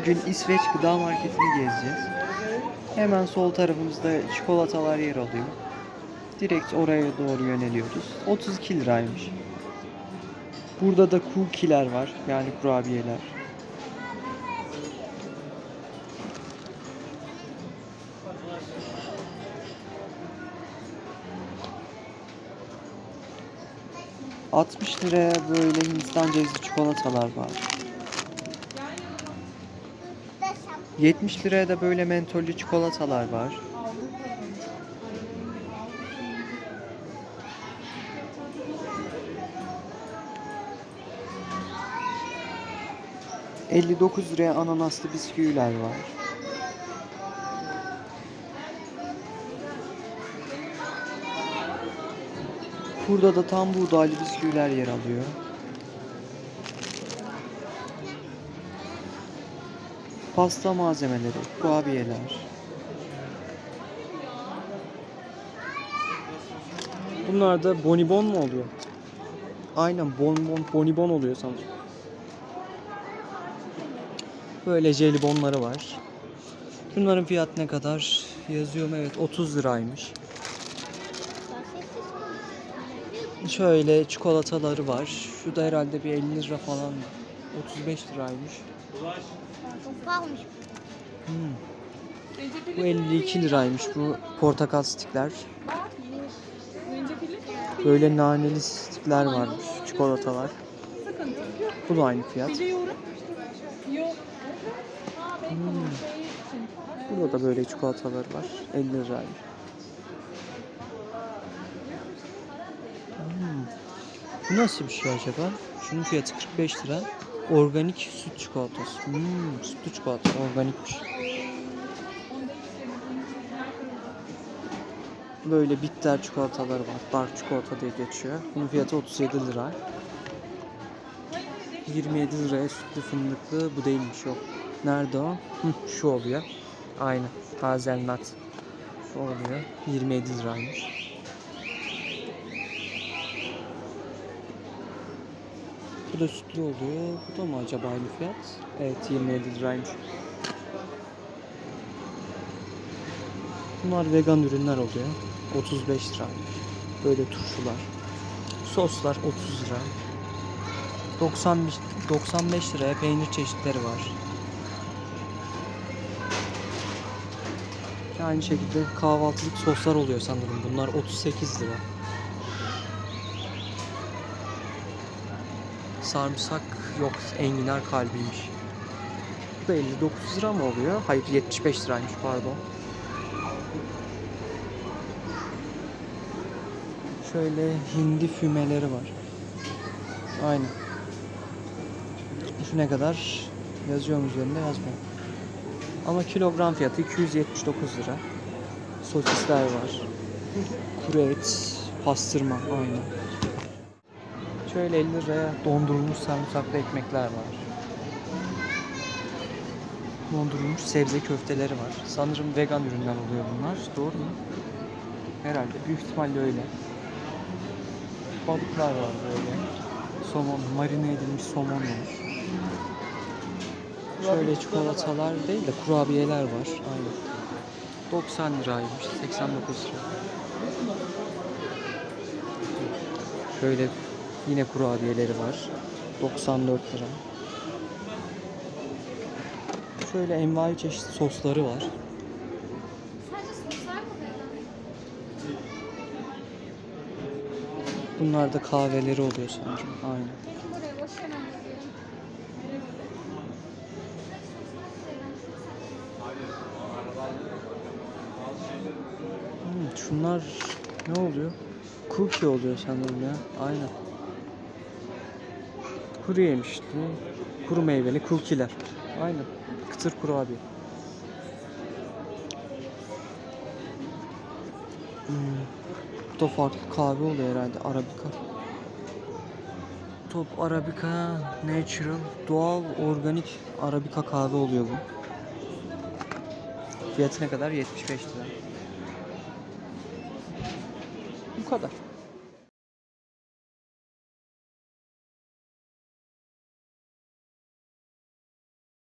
Bugün İsveç Gıda Marketi'ni gezeceğiz. Hemen sol tarafımızda çikolatalar yer alıyor. Direkt oraya doğru yöneliyoruz. 32 liraymış. Burada da cookie'ler var. Yani kurabiyeler. ...60 liraya böyle Hindistan cevizli çikolatalar var. 70 liraya da böyle mentollü çikolatalar var. ...59 liraya ananaslı bisküviler var. Burada da tam buğdaylı bisküviler yer alıyor. Pasta malzemeleri, kurabiyeler. Bunlar da bonibon mu oluyor? Aynen bonbon, bonibon oluyor sanırım. Böyle jelibonları var. Bunların fiyat ne kadar? Yazıyorum evet 30 liraymış. Şöyle çikolataları var. Şu da herhalde bir 50 lira falan. 35 liraymış. Çok pahalıymış. Hmm. Bu 52 liraymış bu portakal stikler. Böyle naneli stikler varmış, çikolatalar. Bu da aynı fiyat. Hmm. Burada da böyle çikolatalar var. 50 liraymış. Hmm. Bu nasıl bir şey acaba? Şunun fiyatı 45 lira. Organik süt çikolatası. Hmm, sütlü çikolata organikmiş. Böyle bitter çikolataları var. Dark çikolata diye geçiyor. Bunun fiyatı 37 lira. 27 liraya sütlü fındıklı bu değilmiş yok. Nerede o? Şu oluyor. Aynı. Hazelnut. Oluyor. 27 liraymış. Bu da sütlü oluyor. Bu da mı acaba aynı fiyat? Evet 27 liraymış. Bunlar vegan ürünler oluyor. 35 liraymış. Böyle turşular. Soslar 30 lira. 95, 95 liraya peynir çeşitleri var. Aynı şekilde kahvaltılık soslar oluyor sanırım. Bunlar 38 lira. Sarımsak yok. Enginar kalbiymiş. Bu da 59 lira mı oluyor? Hayır 75 liraymış pardon. Şöyle hindi fümeleri var. Aynen. Şu ne kadar? Yazıyor mu üzerinde yazmıyor. Ama kilogram fiyatı 279 lira. Sosisler var. Kuru et, pastırma aynen. Şöyle 50 liraya dondurulmuş sarımsaklı ekmekler var. Dondurulmuş sebze köfteleri var. Sanırım vegan ürünler oluyor bunlar. Doğru mu? Herhalde. Büyük ihtimalle öyle. Balıklar var böyle. Somon, marine edilmiş somon var. Şöyle çikolatalar değil de kurabiyeler var. Aynen. 90 liraymış. 89 lira. Şöyle yine kurabiyeleri var. 94 lira. Şöyle envai çeşit sosları var. Bunlar da kahveleri oluyor sanırım. Aynen. Hmm, şunlar ne oluyor? Cookie oluyor sanırım ya. Aynen. Kuru yemişti. Kuru meyveli cookie'ler. Aynen. Kıtır kurabiye. Hmm. Bu da farklı kahve oluyor herhalde. Arabica. Top Arabica Natural doğal organik Arabica kahve oluyor bu. Fiyatı ne kadar? 75 lira. Bu kadar.